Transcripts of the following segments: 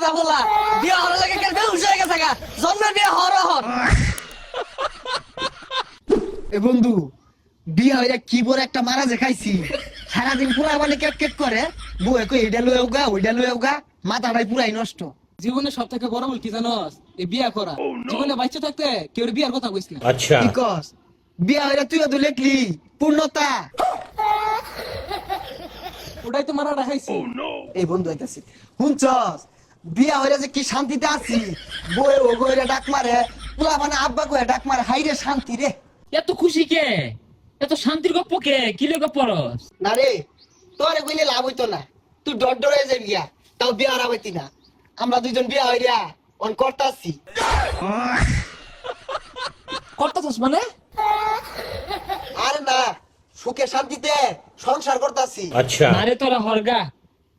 কথা বলা। বিয়ে হওয়ার লাগে কেন বেউস হয়ে গেছে গা? জন্মের বিয়ে হর হর এ বন্ধু বিয়া হইয়া কি বড় একটা মারা যে সারাদিন পুরা মানে কেক কেক করে। বউয়ে কই এটা লয়ে উগা ওইটা লয়ে উগা। মাথাটাই পুরাই নষ্ট। জীবনে সব থেকে বড় ভুল কি জানোস? এই বিয়া করা। oh, জীবনে বাচ্চা থাকতে কেউ বিয়ার কথা কইস না। আচ্ছা। কি কস? বিয়া হইরা তুই তো লেখলি পূর্ণতা। ওটাই তো মারা রাখাইছি oh, এই বন্ধু আইতাছি হুনছস বিয়া হইলে যে কি শান্তিতে আছি? বই ও গইরে ডাক মারে পুলা মানে আব্বা কয়ে ডাক মারে হাই রে শান্তি রে। এত খুশি কে? এত শান্তির গপ্প কে? কি লেগে পরস না রে তোরে কইলে লাভ হইতো না। তুই ডর ডর হয়ে যাবি গিয়া তাও বিয়া আর হইতি না। আমরা দুইজন বিয়া হইরা অন করতাছি। করতাছস মানে? আরে না সুখে শান্তিতে সংসার করতাছি। আচ্ছা। আরে তোরা হরগা।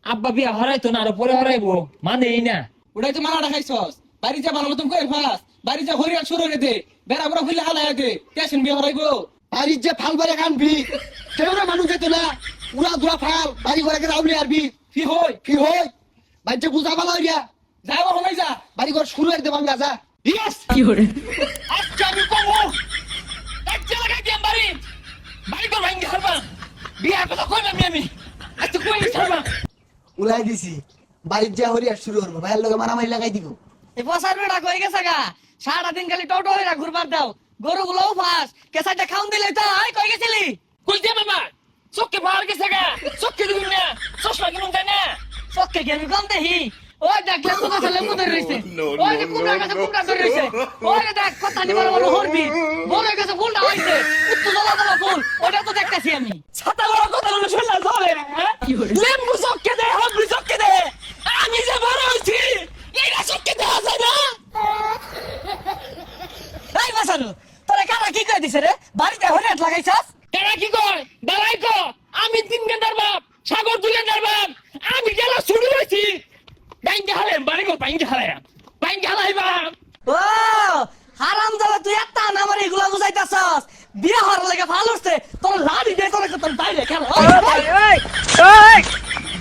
আব্বা বিয়া হরাইতো না আরও পরে হরাইবো। মানে এই না। ওটাই তো মারা রাখাইছস বাড়ি যা ভালো মতন করে ফাস বাড়ি যা হরিয়াল শুরু রে দে। বেড়া বড় হইলে হালাই দে। টেনশন বিয়া হরাইবো। বাড়ির যে ফাল বারে কানবি কেউরা মানুষ যেত না। উড়া দুরা ফাল বাড়ি ঘরে রাউলি আরবি কি হই। কি হই। বাড়িতে বুঝা ভালো হইয়া। যাও হলাই যা। বাড়ি ঘর শুরু একদম বাংলা যা। ইয়েস। কি হরে? আচ্ছা আমি কমো। একটা লাগাই দিয়াম বাড়ি? বাড়ি কর ভাঙ্গি হারবা বিয়ার কথা কই আমি আমি আজকে কই হারবা উলাই দিছি। বাড়ির যে হরিয়া শুরু করব। ভাইয়ের লোকে মারামারি লাগাই দিব। এই বসার বেড়া কই গেছে গা? সারা দিন খালি টোটো হইরা ঘুরবার দাও। গরু গুলোও ফাস। কেসাইটা খাউন দিলে তো আই কই গেছিলি? কই দে মামা চোখে ভার গেছে গা। চোখে দিবি না। চশমা কিনুন তাই না। চক্কে গেমি কম দেহি ওই দেখ লেম্বু গাছে লেম্বু ধরে রইছে। ওই যে কুমড়া গাছে কুমড়া ধরে রইছে। ওই দেখ কথা নিবার বলো হরবি। বলে গেছে ফুলটা হইছে। উত্তু জ্বলা জ্বলা ফুল। ওটা তো দেখতেছি আমি। ছাতা বড় কথা বলে শুনলা চলে। হ্যাঁ? লেম্বু চোখে দে হবলি চোখে দে আমি যে বড় হইছি এটা চোখে দেওয়া যায় না এই বাসারু তোরা কারা কি কই দিছে রে? বাড়িতে হরিয়াত লাগাইছাস? তারা কি কয়? দাঁড়াই কো আমি তিন ঘণ্টার বাপ সাগর দুই ঘণ্টার বাপ। আমি গেল শুরু হয়েছি বাইঙ্গে হারাই বাড়ি কো বাইঙ্গে হারাই বাইঙ্গে হারাই বাপ। ও হারাম যাবে তুই একটা আমার এগুলা বুঝাইতাছস। বিয়ে হওয়ার লাগে ভালো হচ্ছে। তোর লাড়ি দিয়ে তোর তোর বাইরে খেল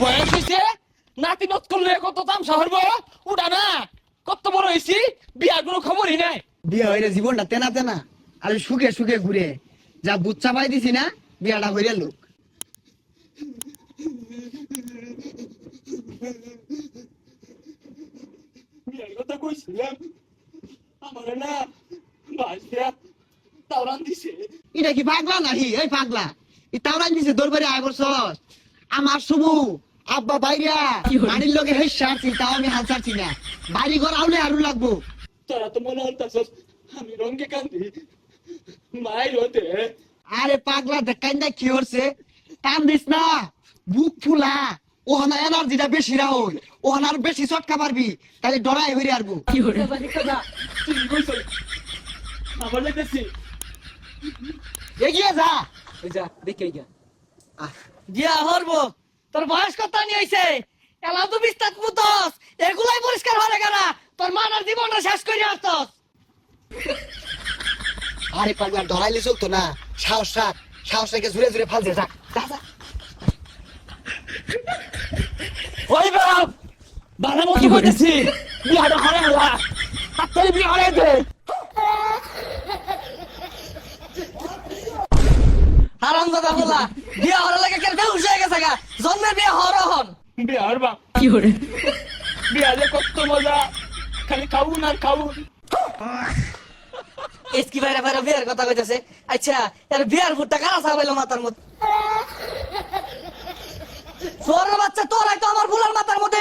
বয়স হয়েছে নাতি নত করলে কত তামসা হরব উঠা না কত বড় হয়েছি বিয়ার কোনো খবরই নাই। বিয়া হইলে জীবনটা তেনা তেনা। আর সুখে সুখে ঘুরে। যা বুচ্চা পাই দিছি না বিয়াটা হইরে লোক। তাওরান এটা কি পাগলা নাহি এই পাগলা। ই তাওরাই দিছে দরবারে আয় আমার সুবু আব্বা বাইরা বাড়ির লোকে হেস সারছি তাও আমি হাল ছাড়ছি না। বাড়ি ঘর আউলে আরু লাগবো। তোরা তো মনে আমি রঙ্গে কান্দি। হতে। আরে পাগলা দেখাই না কি হচ্ছে? টান দিস না। বুক ফুলা। ওখানে এনার্জিটা বেশি রাহুল। ওখানে আর বেশি চটকা পারবি তাহলে ডরাই হইরে আরবো তুই কইছ আমার লাগতেছি এগিয়ে যা। যা দেখে গিয়া বিয়া হরবো তোর বয়স কত নি হইছে? এলা তো বিস্তার এগুলাই পরিষ্কার হরে গেলা তোর মানার জীবনটা শেষ করে আসতস। আরে পাগলা ডরাইলে চলতো না। সাহস রাখ সাহস রেখে জুড়ে জুড়ে ফাল দে যা যা, যা। ওই বাপ বালা মতো কইতেছি বিয়াটা হরে হলা তাড়াতাড়ি বিয়া হরে দে হারাম দাদা বলা বিয়া হওয়ার লাগে কেন বেউস হয়ে গেছে গা? জন্মের বিয়া হওয়ার হন বিয়া হর বাপ। কি বিয়া যে কত মজা খালি খাউন আর খাউন এসকি বাইরে বাইরে বিয়ার কথা কইতাছে। আচ্ছা এর বিয়ার ফুটটা কারা সাবাইলো মাথার মধ্যে? তোর বাচ্চা তোরাই তো আমার ফুলার মাথার মধ্যে